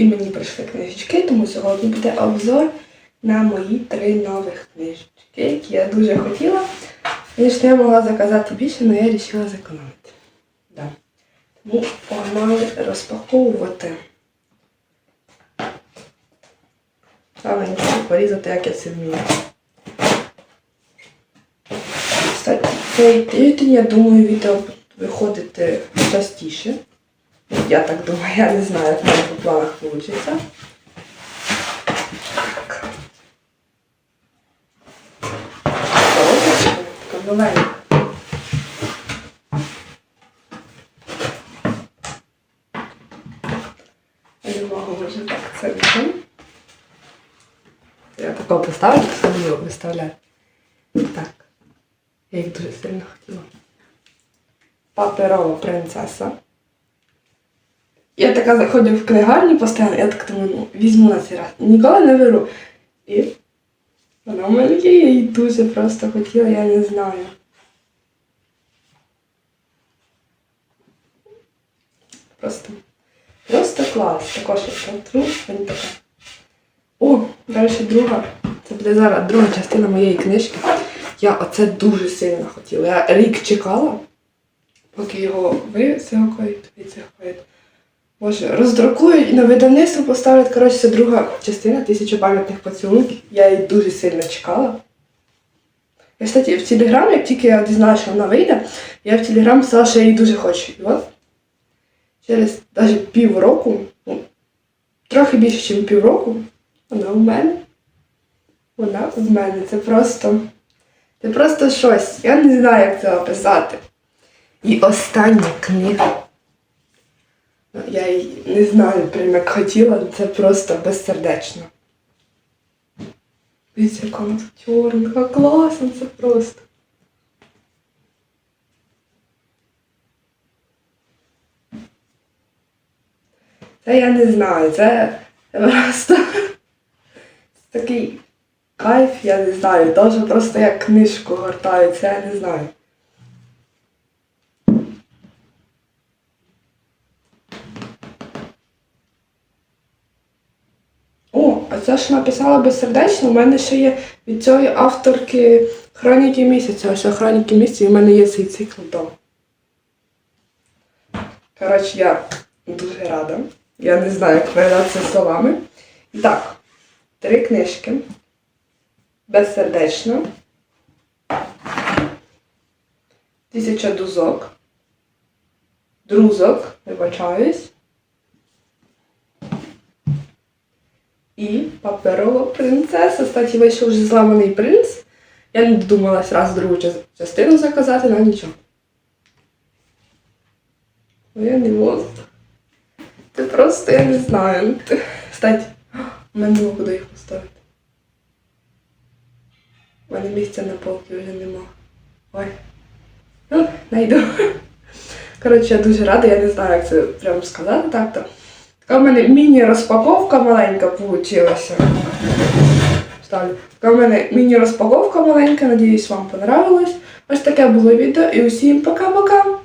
і мені прийшли книжечки, тому сьогодні буде обзор на мої три нових книжечки, які я дуже хотіла. Звісно, я могла заказати більше, але я вирішила зекономити. Да. Тому погнали розпаковувати. Саме порізати, як я це вмію. Кстати, цей тиждень, я думаю, відео буде виходити частіше. Я так думаю, я не знаю, як в мене по планах вийде. Так. Коробочка. Я не можу вже так це візьму. Я такого поставлю, щоб буду виставляти. Так. Я їх дуже сильно хотіла. Паперова принцеса. Я така заходжу в книгарню постійно, я так думаю, ну, візьму на цей раз. Ніколи не беру. І вона в мене є, я її дуже просто хотіла, я не знаю. Просто, просто клас. Також я смотрю, мені така. О, далі друга. Це буде зараз друга частина моєї книжки. Я оце дуже сильно хотіла. Я рік чекала, поки його висихають, відсихають. Боже, роздрукують і на видавництво поставлять. Коротше, це друга частина тисяча пам'ятних поцілунків. Я її дуже сильно чекала. Я, кстати, в Телеграм, як тільки я дізналася, що вона вийде, я в Телеграм писала, що я її дуже хочу. І от через навіть півроку, ну, трохи більше, ніж півроку, вона в мене. Вона в мене. Це просто. Це просто щось. Я не знаю, як це описати. І остання книга. Я її не знаю, прям як хотіла, це просто безсердечно. Дивіться, яка вона чорна, яка класна, це просто. Це я не знаю, це просто такий кайф, я не знаю, дуже просто як книжку гортаю, це я не знаю. О, а це ж написала безсердечно. У мене ще є від цієї авторки Хроніки місяця. Ось Хроніки місяця, і в мене є цей цикл вдома. Коротше, я дуже рада. Я не знаю, як передати це словами. І так, три книжки. Безсердечно. Тисяча дузок. Друзок, вибачаюсь. І паперова принцеса. Кстати, вийшов вже зламаний принц. Я не додумалась раз другу частину заказати, але нічого. Ну, Я. Це просто я не знаю. Кстати, у мене нема куди їх поставити. У мене місця на полці вже нема. Ой. Ну, найду. Коротше, я дуже рада, я не знаю, як це прямо сказати так-то. Така в мене міні-розпаковка маленька вийшла. Ставлю. Така в мене міні-розпаковка маленька, надіюсь, вам понравилось. Ось таке було відео і усім пока-пока!